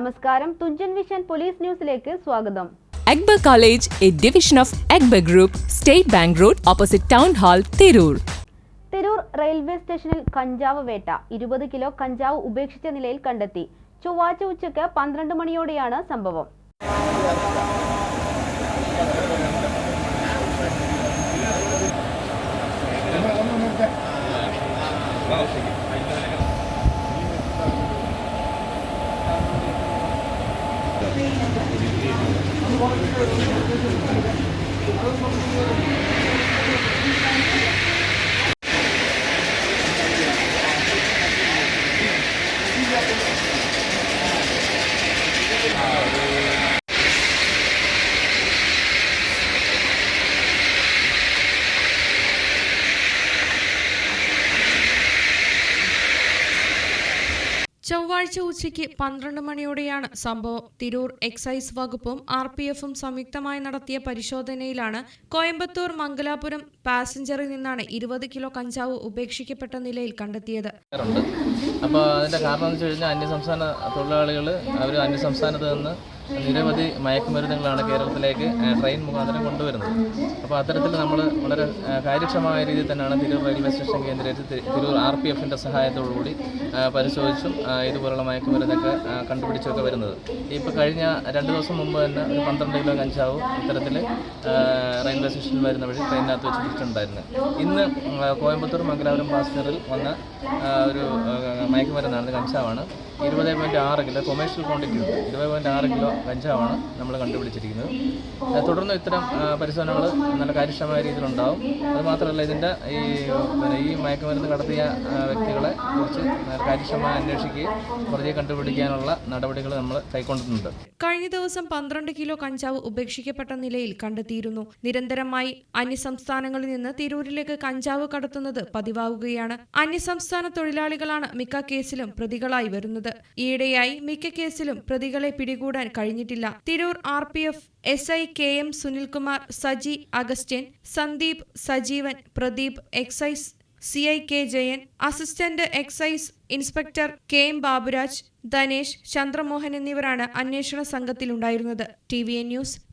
നമസ്കാരം. Thunchan vision police ന്യൂസിലേക്ക് സ്വാഗതം. Akbar college A division of Akbar group state bank road opposite town hall Tirur. Tirur railway സ്റ്റേഷനിൽ കഞ്ചാവ് വേട്ട. ഇരുപത് കിലോ കഞ്ചാവ് ഉപേക്ഷിച്ച നിലയിൽ കണ്ടെത്തി. ചൊവ്വാഴ്ച ഉച്ചയ്ക്ക് പന്ത്രണ്ട് മണിയോടെയാണ് സംഭവം. Thank you. ചൊവ്വാഴ്ച ഉച്ചയ്ക്ക് പന്ത്രണ്ട് മണിയോടെയാണ് സംഭവം. തിരൂർ എക്സൈസ് വകുപ്പും ആർ പി എഫും സംയുക്തമായി നടത്തിയ പരിശോധനയിലാണ് കോയമ്പത്തൂർ മംഗലാപുരം പാസഞ്ചറിൽ നിന്നാണ് ഇരുപത് കിലോ കഞ്ചാവ് ഉപേക്ഷിക്കപ്പെട്ട നിലയിൽ കണ്ടെത്തിയത്. അപ്പോൾ അതിന്റെ കാരണം എന്ന് വെച്ച് കഴിഞ്ഞാൽ അന്യസംസ്ഥാന തൊഴിലാളികൾ അവർ അന്യസംസ്ഥാനത്ത് നിന്ന് നിരവധി മയക്കുമരുന്നുകളാണ് കേരളത്തിലേക്ക് ട്രെയിൻ മുഖാന്തരം കൊണ്ടുവരുന്നത്. അപ്പോൾ അത്തരത്തിൽ നമ്മൾ വളരെ കാര്യക്ഷമമായ രീതിയിൽ തന്നെയാണ് തിരൂർ റെയിൽവേ സ്റ്റേഷൻ കേന്ദ്രീകരിച്ച് തിരൂർ ആർ പി എഫിന്റെ സഹായത്തോടുകൂടി പരിശോധിച്ചും ഇതുപോലുള്ള മയക്കുമരുന്നൊക്കെ കണ്ടുപിടിച്ചൊക്കെ വരുന്നത്. ഇപ്പോൾ കഴിഞ്ഞ രണ്ട് ദിവസം മുമ്പ് തന്നെ ഒരു പന്ത്രണ്ട് കിലോ കഞ്ചാവ് ഇത്തരത്തിൽ റെയിൽവേ സ്റ്റേഷനിൽ വരുന്ന വഴി ട്രെയിനിനകത്ത് വെച്ച് പിടിച്ചിട്ടുണ്ടായിരുന്നു ഇന്ന് കോയമ്പത്തൂർ മംഗലാപുരം പാസഞ്ചറിൽ വന്ന ഒരു മയക്കുമരുന്നാണ് കഞ്ചാവാണ്. ഇരുപത് പോയിന്റ് ആറ് കിലോ കൊമേഴ്ഷ്യൽ ക്വാണ്ടിറ്റി ഉണ്ട്. ഇരുപത് പോയിന്റ് ആറ് കിലോ കഞ്ചാവാണ് നമ്മൾ കണ്ടുപിടിച്ചിരിക്കുന്നത്. തുടർന്ന് ഇത്തരം പരിശോധനകൾ നല്ല കാര്യക്ഷമമായ രീതിയിലുണ്ടാവും. അത് മാത്രമല്ല ഇതിന്റെ ഈ പിന്നെ ഈ മയക്കുമരുന്ന് കടത്തിയ വ്യക്തികളെ കുറിച്ച് കാര്യക്ഷമമായി അന്വേഷിക്കുകയും പ്രതിയെ കണ്ടുപിടിക്കാനുള്ള നടപടികൾ നമ്മൾ കൈക്കൊണ്ടിട്ടുണ്ട്. കഴിഞ്ഞ ദിവസം പന്ത്രണ്ട് കിലോ കഞ്ചാവ് ഉപേക്ഷിക്കപ്പെട്ട നിലയിൽ കണ്ടെത്തിയിരുന്നു. നിരന്തരമായി അന്യസംസ്ഥാനങ്ങളിൽ നിന്ന് തിരൂരിലേക്ക് കഞ്ചാവ് കടത്തുന്നത് പതിവാകുകയാണ്. അന്യസംസ്ഥാന തൊഴിലാളികളാണ് മിക്ക കേസിലും പ്രതികളായി വരുന്നത്. ഈയിടെയായി മിക്ക കേസിലും പ്രതികളെ പിടികൂടാൻ കഴിഞ്ഞിട്ടില്ല. Tirur R P F S I K M Sunilkumar Saji Augustine Sandeep Sajeevan Pradeep excise C I K Jayan assistant excise inspector K M Baburaj Dhanesh Chandramohan എന്നിവരാണ് അന്വേഷണ സംഘത്തിലുണ്ടായിരുന്നത്. T V N news